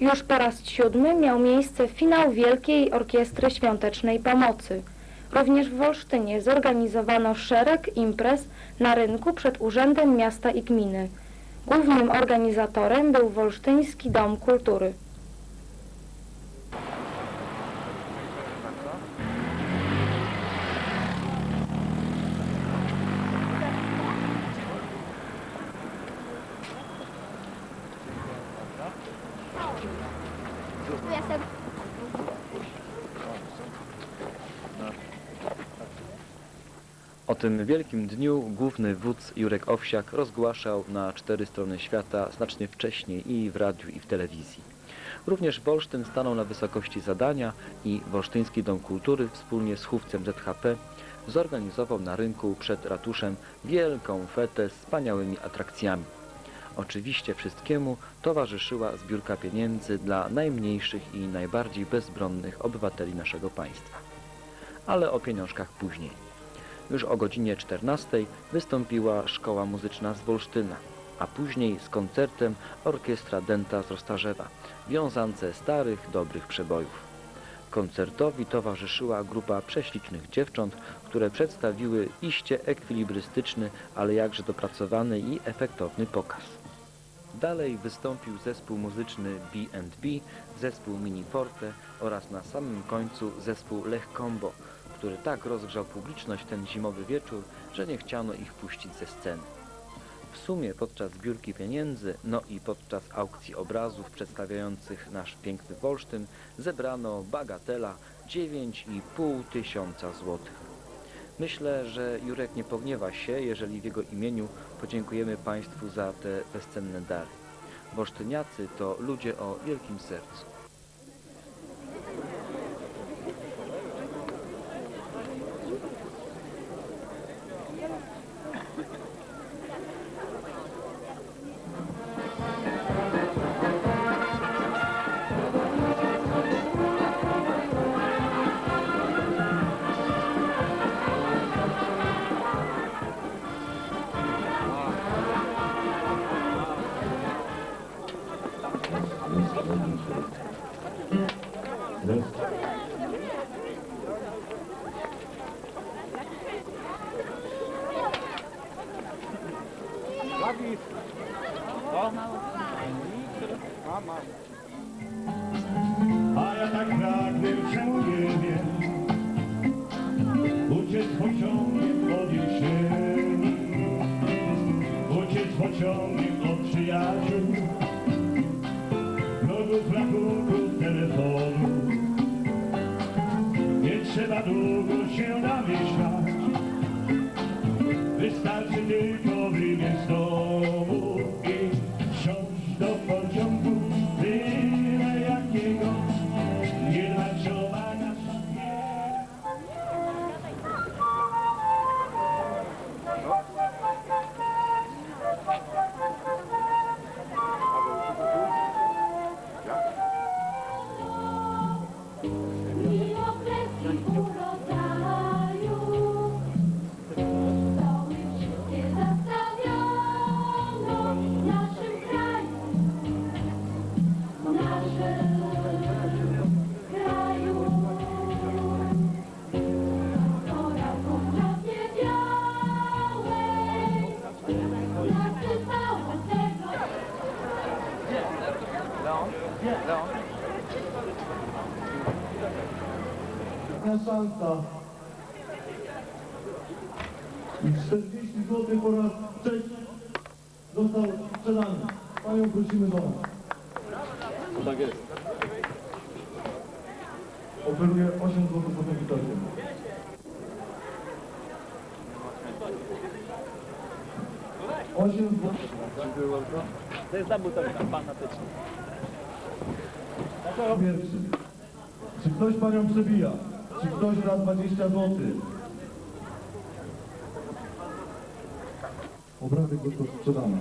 Już po raz siódmy miał miejsce finał Wielkiej Orkiestry Świątecznej Pomocy. Również w Wolsztynie zorganizowano szereg imprez na rynku przed Urzędem Miasta i Gminy. Głównym organizatorem był Wolsztyński Dom Kultury. O tym wielkim dniu główny wódz Jurek Owsiak rozgłaszał na cztery strony świata znacznie wcześniej i w radiu i w telewizji. Również Wolsztyn stanął na wysokości zadania i Wolsztyński Dom Kultury wspólnie z chówcem ZHP zorganizował na rynku przed ratuszem wielką fetę z wspaniałymi atrakcjami. Oczywiście wszystkiemu towarzyszyła zbiórka pieniędzy dla najmniejszych i najbardziej bezbronnych obywateli naszego państwa. Ale o pieniążkach później. Już o godzinie 14 wystąpiła szkoła muzyczna z Wolsztyna, a później z koncertem orkiestra Denta z Roztarzewa, wiązance starych, dobrych przebojów. Koncertowi towarzyszyła grupa prześlicznych dziewcząt, które przedstawiły iście ekwilibrystyczny, ale jakże dopracowany i efektowny pokaz. Dalej wystąpił zespół muzyczny B&B, zespół Mini Forte oraz na samym końcu zespół Lech Combo, który tak rozgrzał publiczność ten zimowy wieczór, że nie chciano ich puścić ze sceny. W sumie podczas zbiórki pieniędzy, no i podczas aukcji obrazów przedstawiających nasz piękny Wolsztyn zebrano bagatela 9,5 tysiąca złotych. Myślę, że Jurek nie pogniewa się, jeżeli w jego imieniu podziękujemy Państwu za te bezcenne dary. Wolsztyniacy to ludzie o wielkim sercu. A ja tak pragnę, czemu nie wiem Uciec pociągiem od jesieni Uciec pociągiem od przyjaciół rugindo a Ostatnia szansa. I 40 zł po raz trzeci został sprzedany. Panią prosimy do nas. Tak jest. Oferuję 8 zł po biletcie. Osiem złotych. To jest zabój fanatyczny. Pierwszy. Czy ktoś panią przebija? Czy ktoś da 20 zł? Obrady gorzko sprzedane.